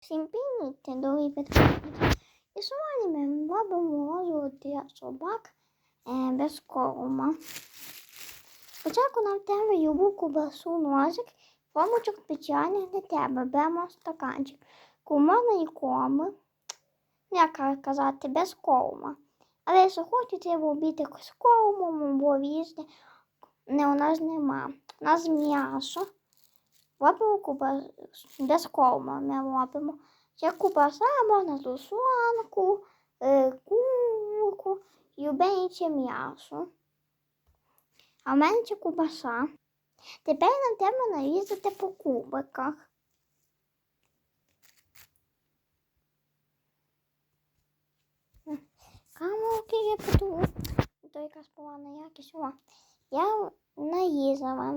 Всім привіт, дорогі підписники. І сьогодні ми робимо розу для собак е, без корма. Спочатку нам треба любу кубасу ножик, формочок спеціальних не треба. Беремо стаканчик. Кумовної коми, як казати, без корма. Але якщо хочете, треба обійти з або різне. Не, у нас нема. У нас м'ясо. Робимо куба без корма ми лапимо. Ще кубаса можна тушонку, е, курку інше м'ясо. А в мене ще кубаса. Тепер нам треба нарізати по кубиках. Камерки я подумав. То якась погана якість. О, я нарізала.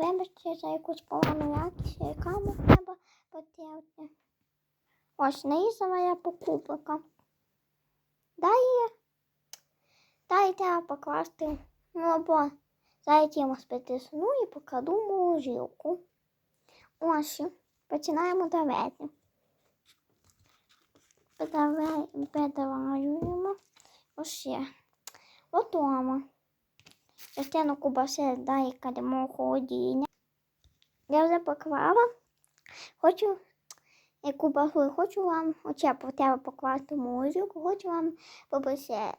Вибачте за якусь погану якість, камеру треба потерти. Ось, нарізала я по кубикам. Далі, далі треба покласти, ну або зайдемо спитисну і покладу морозилку. Ось, починаємо давати. Підаваємо. Ось є. Готово. Частину кубаси кладемо в холодильник. Я вже поклала. Хочу яку багу хочу вам оце по покласти музику, хочу вам попросити.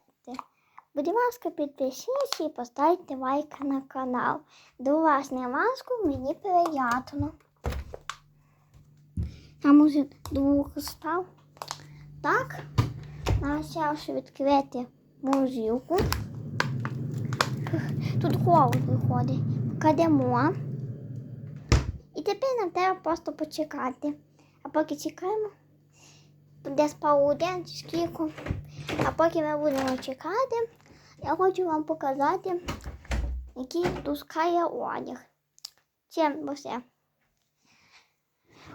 Будь ласка, підпишіться і поставте лайк на канал. До вас не ласку, мені приємно. Там уже двох став. Так, почавши відкрити музику. Тут холод виходить. Кладемо. Тепер нам треба просто почекати. А поки чекаємо, десь полудень чи скільки. А поки ми будемо чекати, я хочу вам показати, який пускає одяг. Чим все.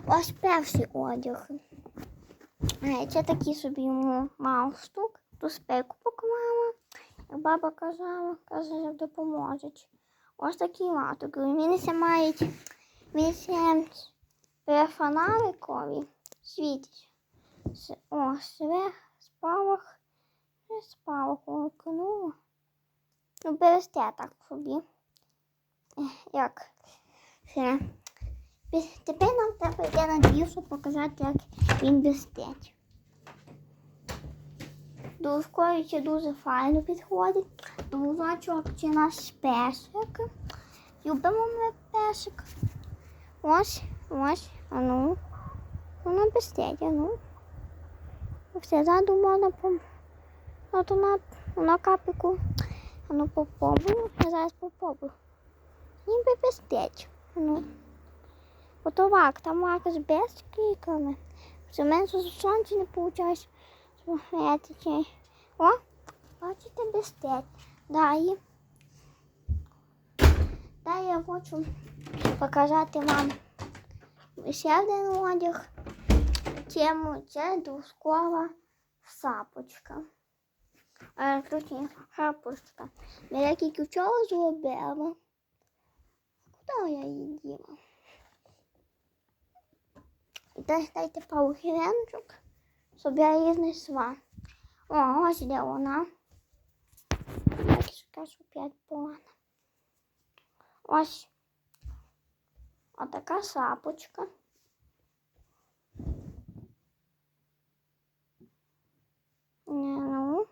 Ось перший одяг. Е, це такий собі йому. Ту спеку поклала. Як баба казала, каже, допоможуть. Ось такий маток. Він ще мають ще фонарикові світить. О, свех, спалах, спалах вимкнула. Ну, бересте так собі. Як все. Тепер нам треба йти на щоб показати, як він блистить. До школі дуже файно підходить. Дружочок чи наш песик. Любимо ми песик. Ось, ось, а ну. Воно блистить, а ну. Все задумано по ну, то на, на капіку. А ну попробую. Я зараз попробую. Ніби блистить. А ну. Ото вак, там вак з без кіками. Все менше сонця не виходить. О, бачите, блистить. Далі. Далі я хочу показати вам ще один одяг. Тему це двускова сапочка. А, точніше, хапочка. Я і вчора зробила. Куди я її діла? Дайте пару хіренчик, щоб я її знесла. О, ось де вона. Так, скажу п'ять погано. Ось отака шапочка. Ну.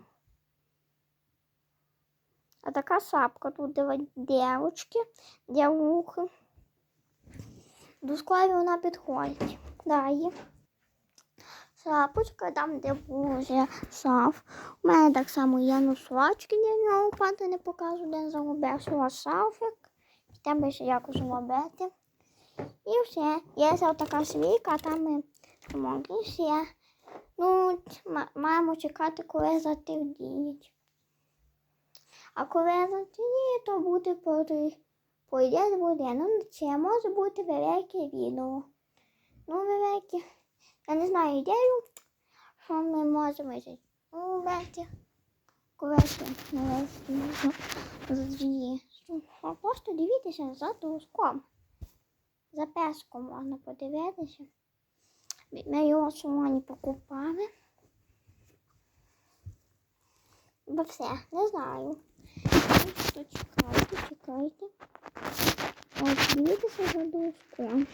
А така шапка тут для дівчинки, для вухи. До складу вона підходить. Далі. Шапочка там, де буде шаф. У мене так само є носочки для нього, пати не покажу, де загубив свого шафик. Треба ще якось робити. І все. Є така свійка, там ми могли все. Ну, маємо чекати, коли затвердіють. А коли затвердіє, то буде пойде буде. Ну, це може бути велике відео. Ну, велике. Я не знаю ідею, що ми можемо зробити. Ну, велике. Коли затвердіє. Просто дивіться за доском. За песком можна подивитися. Ми його сьогодні покупали. Бо все, не знаю. Що чекайте, чекайте. Ось дивіться за дошку.